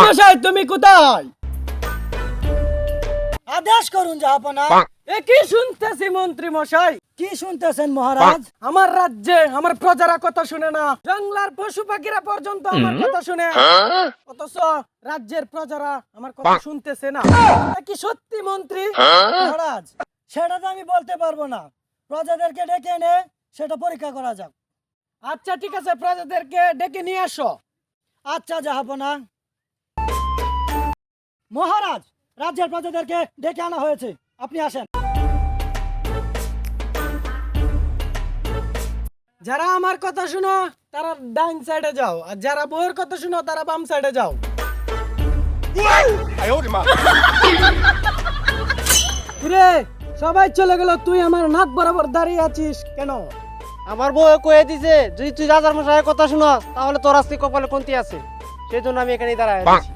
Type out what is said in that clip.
মশাই তুমি কোথায়? আদেশ করুন জাহাপনা এ কি শুনতেছি মন্ত্রী মশাই? কি শুনতেছেন মহারাজ? আমার রাজ্যে আমার প্রজারা কথা শুনে না। জঙ্গলার পশু পাখিরা পর্যন্ত আমার কথা শুনে। অথচ রাজ্যের প্রজারা আমার কথা শুনতেছে না। কি সত্যি মন্ত্রী? মহারাজ সেটা তো আমি বলতে পারব না। প্রজাদেরকে ডেকে এনে সেটা পরীক্ষা করা যাক। আচ্ছা ঠিক আছে প্রজাদেরকে ডেকে নিয়ে আসো। আচ্ছা জাহাপনা মহারাজ রাজ্যের প্রজাদেরকে ডেকে আনা হয়েছে। আপনি আসেন। যারা আমার কথা শুনো তারা ডাইন সাইডে যাও আর যারা বউয়ের কথা শুনো তারা বাম সাইডে যাও। কিরে সবাই চলে গেল তুই আমার নাক বরাবর দাঁড়িয়ে আছিস কেন? আমার বউ কয়ে দিছে যদি তুই রাজার মশাইয়ের কথা শুনস তাহলে তোর আজকে কপালে কোনটি আছে। সেই জন্য আমি এখানেই দাঁড়ায় আছি।